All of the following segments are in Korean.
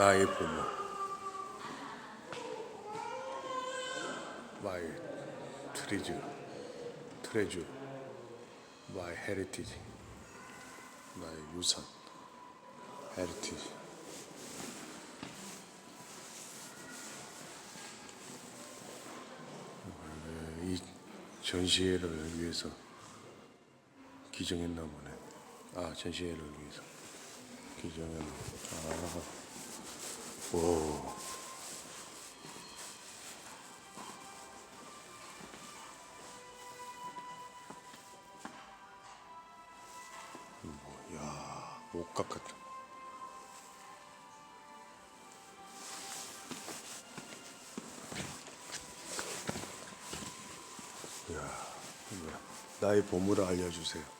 나의 부모. My treasure treasure. My heritage. 나의 유산 heritage. 어, 이 전시회를 위해서 기증했나 보네. 아 전시회를 위해서 기증했나. 아, 오. 뭐, 야, 옷값 같다. 야. 나의 보물을 알려주세요.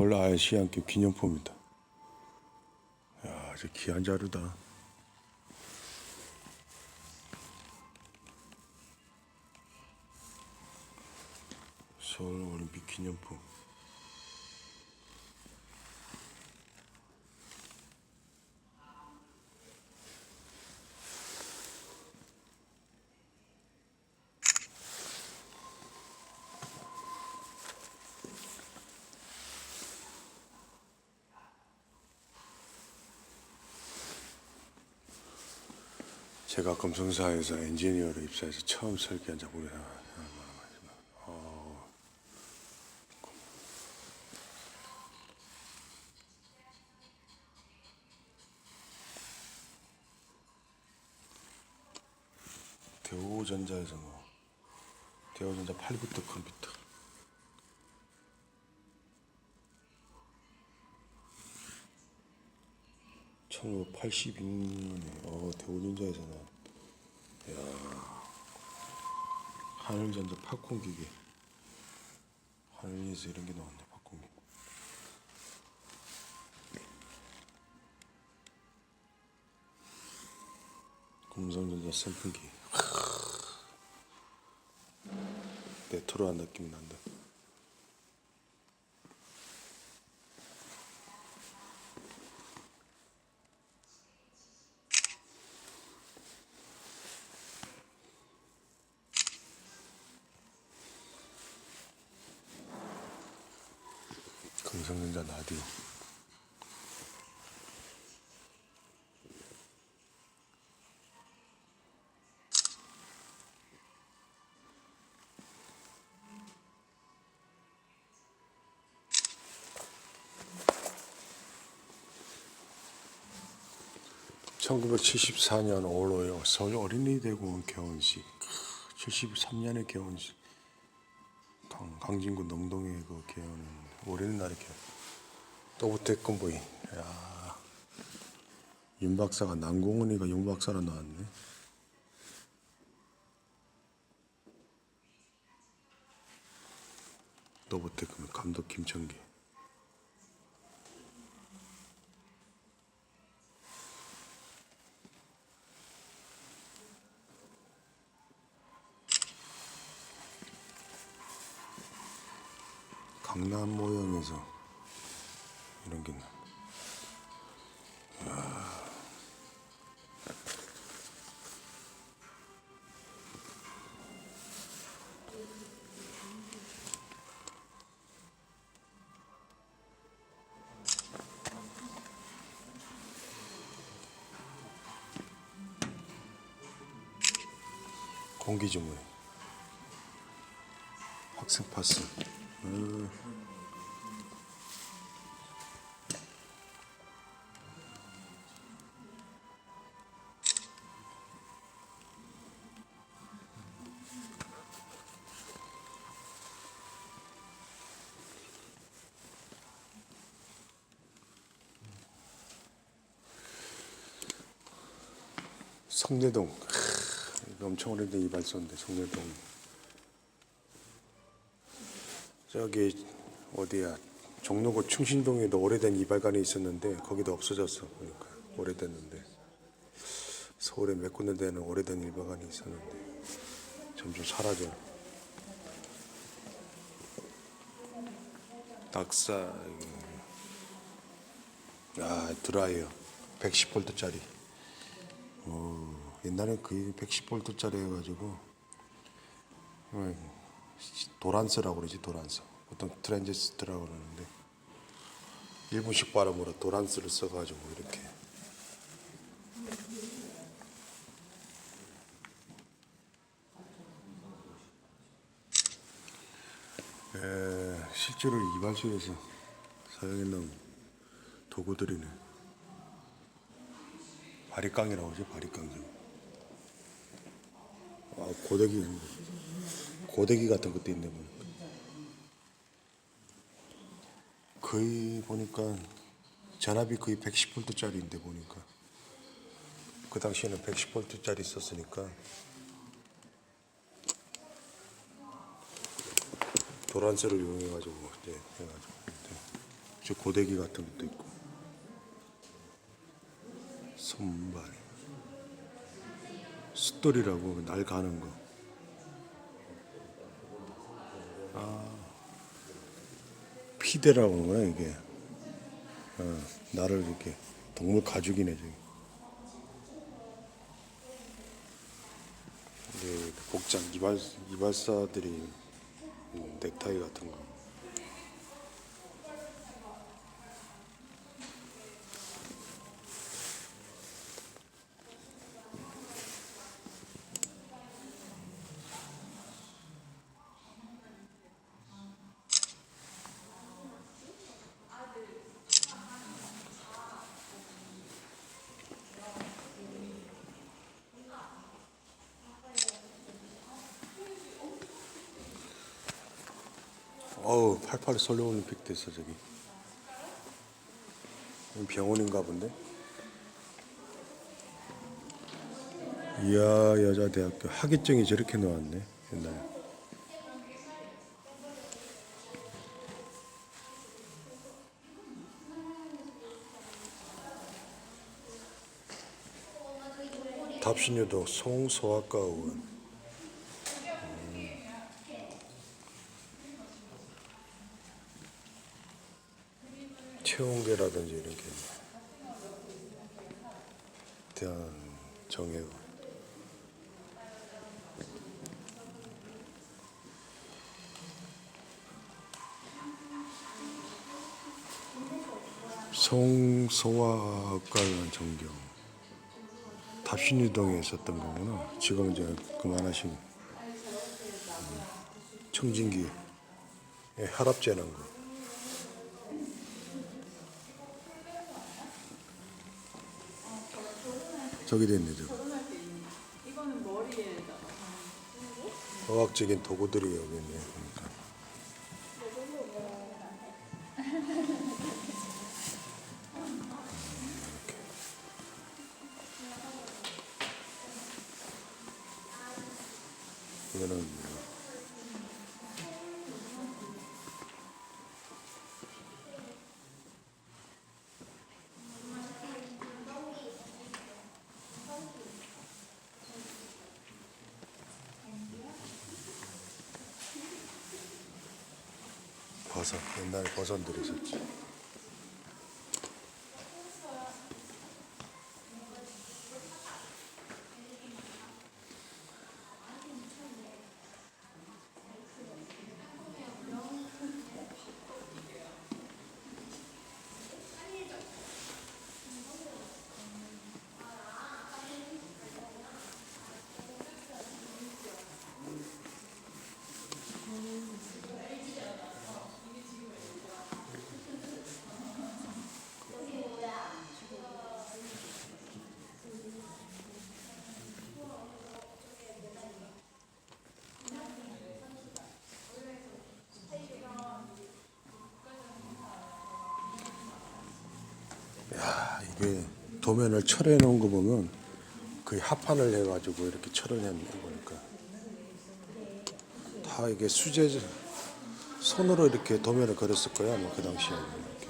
서울 아시안게임 기념품이다. 야, 저 귀한 자료다. 제가 금성사에서 엔지니어로 입사해서 처음 설계한 작품이라 어, 대우전자에서 뭐 대우전자 8비트 컴퓨터 (1982년에) 어 대우전자에서 나 야, 하늘전자 팝콘 기계. 하늘에서 이런 게 나왔네, 팝콘 기계. 금성전자 선풍기. 레트로한 느낌 난다. 금성전자 라디오. (1974년) 5월호요 서울 어린이대공원 개원식 73년에 개원식 강, 강진구 농동에 그 개원 올해는 날에 개원 또부터 건보이. 야, 윤 박사가 남궁원이가 윤 박사로 나왔네. 또부터 감독 김청기 강남 모형에서 이런 게 나. 공기 주문 학생 파스 성내동. 엄청 오래된 이발소인데 성내동. 저기 어디야? 종로구 충신동에도 오래된 이발관이 있었는데 거기도 없어졌어 보니까. 오래됐는데. 서울에 몇 군데 되는 오래된 이발관이 있었는데. 점점 사라져. 낙사 아 드라이어. 110볼트짜리 어, 옛날에 그 110볼트짜리 해가지고 어, 도란스라고 그러지 도란스. 보통 트랜지스트라고 그러는데 일본식 발음으로 도란스를 써가지고 이렇게. 에, 실제로 이발소에서 사용했는 도구들이네 바리깡이라고 하지 바리깡 아 고데기. 고데기 같은 것도 있네 보니까. 거의 보니까 전압이 거의 110볼트짜리인데 보니까. 그 당시에는 110볼트짜리 썼으니까. 도란스를 이용해가지고 이제 해가지고. 저 고데기 같은 것도 있고 손발 숫돌이라고 날 가는 거. 아 피대라고 하는구나 이게. 어, 나를 이렇게 동물 가죽이네 저기. 이제 복장 이발 이발사들이 음, 넥타이 같은 거. 어우 88 솔로올림픽 됐어 저기. 병원인가 본데? 이야 여자대학교 학위증이 저렇게 나왔네 옛날에. 답신여도 송소아과 의원 채용계라든지 이렇게 대한 정예고. 송소아과의원 정경. 답신이동에 있었던 거구나 지금 이제 그만하신 음, 청진기 예, 혈압 재는 거 저기 됐네 머리에다가 과학적인 도구들이 여기 있네 그러니까. 이거는 옛날에 버섯들이 있었지 야 도면을 철해 놓은 거 보면 거의 합판을 해가지고 이렇게 철을 했네 보니까. 다 이게 수제 손으로 이렇게 도면을 그렸을 거야 아마 그 당시에 이렇게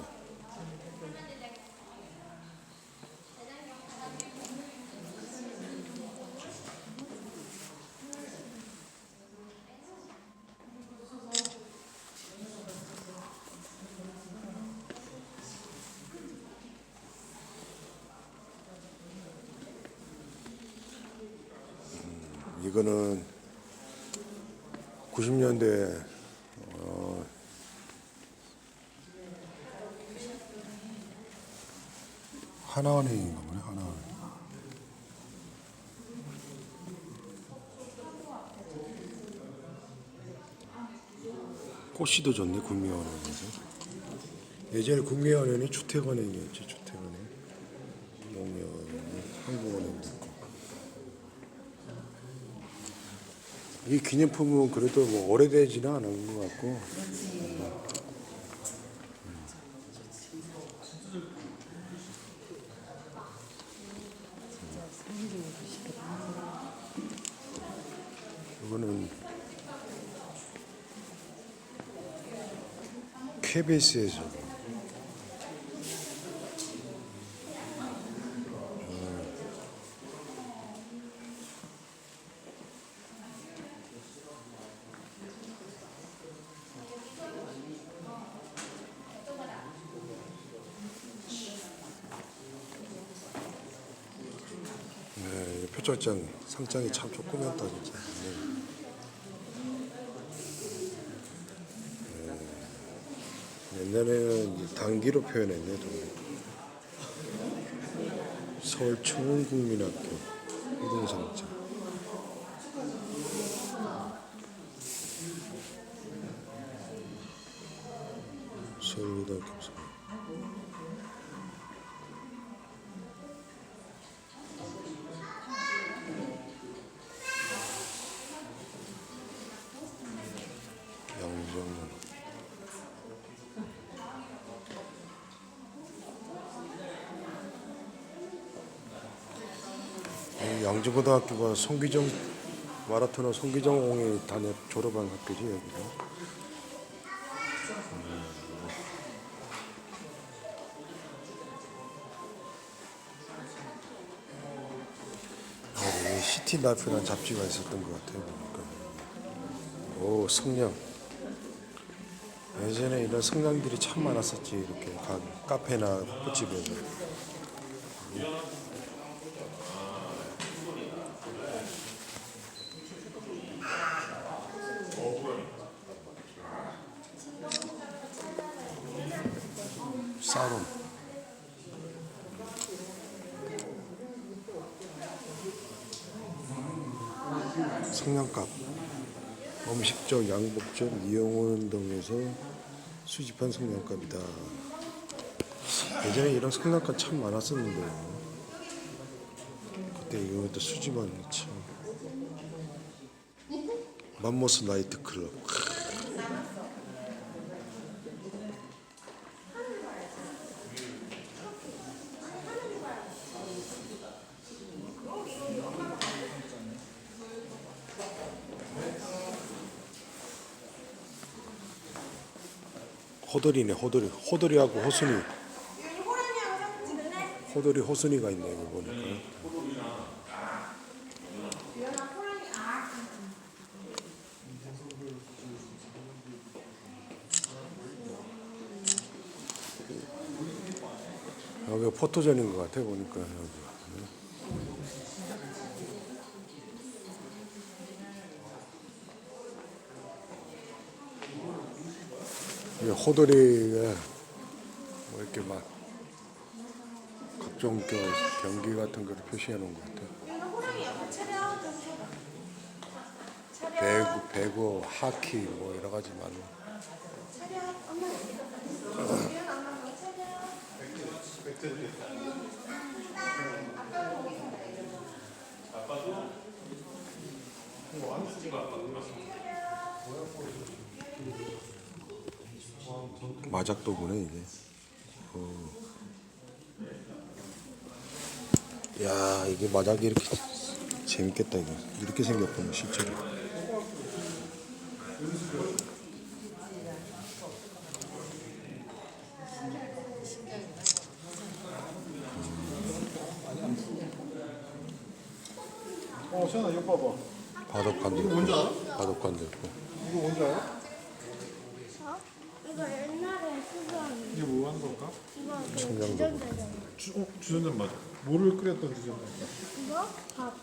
이거는 90년대 어, 하나은행인가 보네 하나은행. 꽃시도 좋네 국민은행에서. 예전에 국민은행이 주택은행이었지 주택은행. 농협은행 한국은행도 있고. 이 기념품은 그래도 뭐 오래되지는 않은 것 같고 이거는 KBS에서 네, 표절장 상장이 참 조그맣다 진짜. 네. 옛날에는 단기로 표현했네 좀. 서울 청운국민학교 이동상장. 서울고등학교 이 양주고등학교가 송기정 마라토너 송기정 홍이 다녔 졸업한 학교지 여기가 여기 시티 라이프라는 잡지가 있었던 것 같아요 보니까 오 성냥 예전에 이런 성냥들이 참 많았었지 이렇게 가, 카페나 꽃집에서 사론 성냥값 음식적, 양복적, 이용원 등에서 수집한 성냥갑이다. 예전에 이런 성냥갑 참 많았었는데 그때 이것도 수집한 게 참. 맘모스 나이트 클럽. 호돌이네 호돌이. 호돌이하고 호순이. 호돌이 호순이가 있네 이거 보니까. 여기 포토전인 것 같아 보니까 여기 호돌이가 뭐 이렇게 막 각종 그 경기 같은 거를 표시해 놓은 것 같아. 배구, 배구, 하키 뭐 여러 가지 많은. 마작도구네 이게. 어. 야 이게 마작이 이렇게 재밌겠다 이거 이렇게 생겼구나 실제로 어, 시현아 이거 봐봐. 바둑관도 있고 뭔지 알아? 바둑관도 있고 이거 뭔지 알아? 어? 이거 옛날에 쓰던 이게 뭐 하는 걸까? 이거 그 주전자잖아. 주, 어, 주전자 맞아. 뭐를 끓였던 주전자? 이거 밥.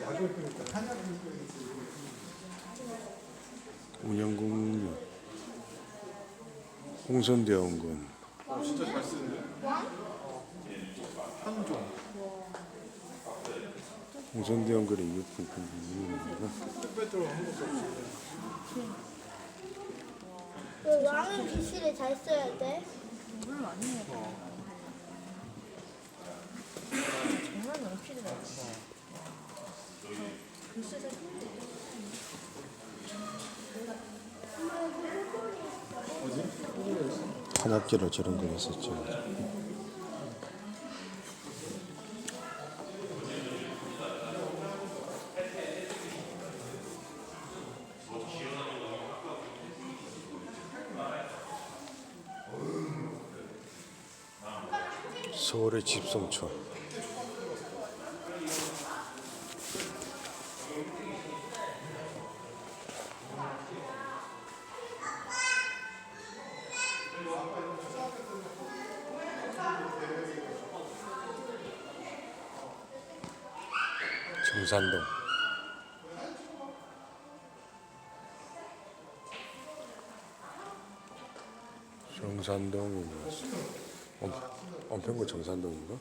약을 끓였다. 한약을 운영국류 홍선대원군 끓였어. 진짜 잘 쓰는데? 한종. 홍선대원군의 이웃분 이웃이고 뚝배기로 한거 없어. 그 왕은 글씨를 잘 써야 돼. 정말 너무 필요해. 한약재로 저런 걸 했었죠 서울의 집성촌 정산동 뭐였어? 엄- 엄평구 정산동인가?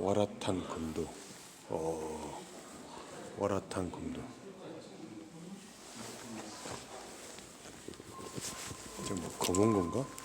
와라탄 금도 어 와라탄 금도 좀뭐 검은 건가?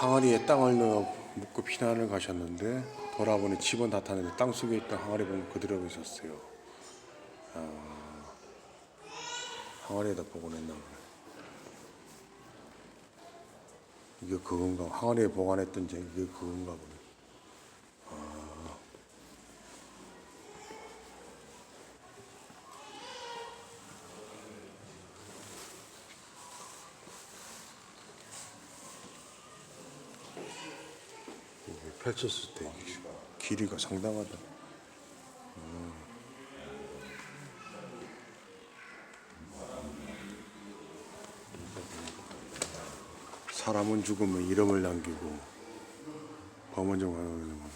항아리에 땅을 넣어 묻고 피난을 가셨는데 돌아보니 집은 다 탔는데 땅 속에 있던 항아리 보면 그대로 있었어요. 아, 항아리에다 보관했나 보네. 이게 그건가? 항아리에 보관했던 게 이게 그건가 보네. 이게 펼쳤을 때 길이가 상당하다. 음. 사람은 죽으면 이름을 남기고 좀 하는